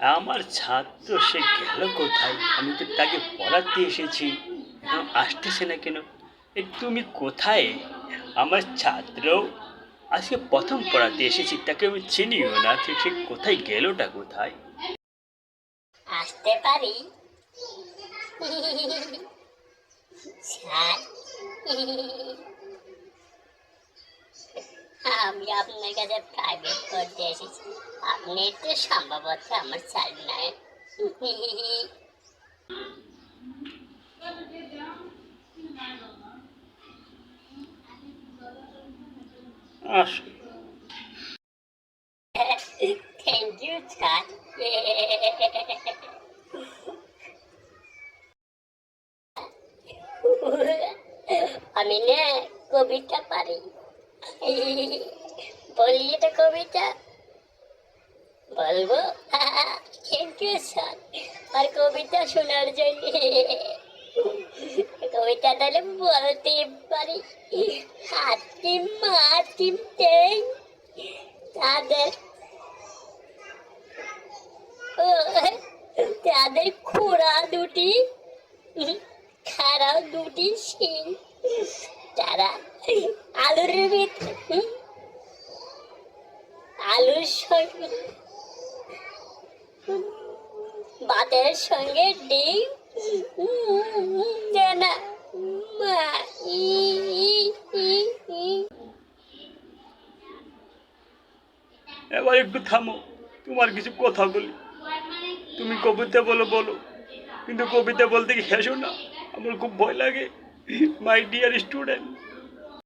আমার ছাত্র, সে গেল কোথায়? আমি তো তাকে পড়াতে এসেছি। আসতেছে না কেন? এ, তুমি কোথায়? আমার ছাত্র, আজকে প্রথম পড়াতে এসেছি, তাকে আমি চিনিও না। তো সে কোথায় গেলটা কোথায়? আসতে পারি? আমি আপনার কাছে প্রাইভেট করতে এসেছি। তো সম্ভবত আমার থ্যাংক ইউ আমি না কবিতা পারি। বলি এটা কবিতা। বলব? Thank you, sir. আর কবিতা শোনার জন্য। কবিতা তাহলে বলতে পারি। হাতিম তেই তাদের। তাদের খোড়া দুটি খারাপ দুটি শিং। তারা আলুর ভিতরে আলুর সঙ্গে ভাতের সঙ্গে ডিম এবার একটু থামো, তোমার কিছু কথা বলি। তুমি কবিতা বলো বলো। কিন্তু কবিতা বলতে কি হেসো না? আমার খুব ভয় লাগে মাই ডিয়ার স্টুডেন্ট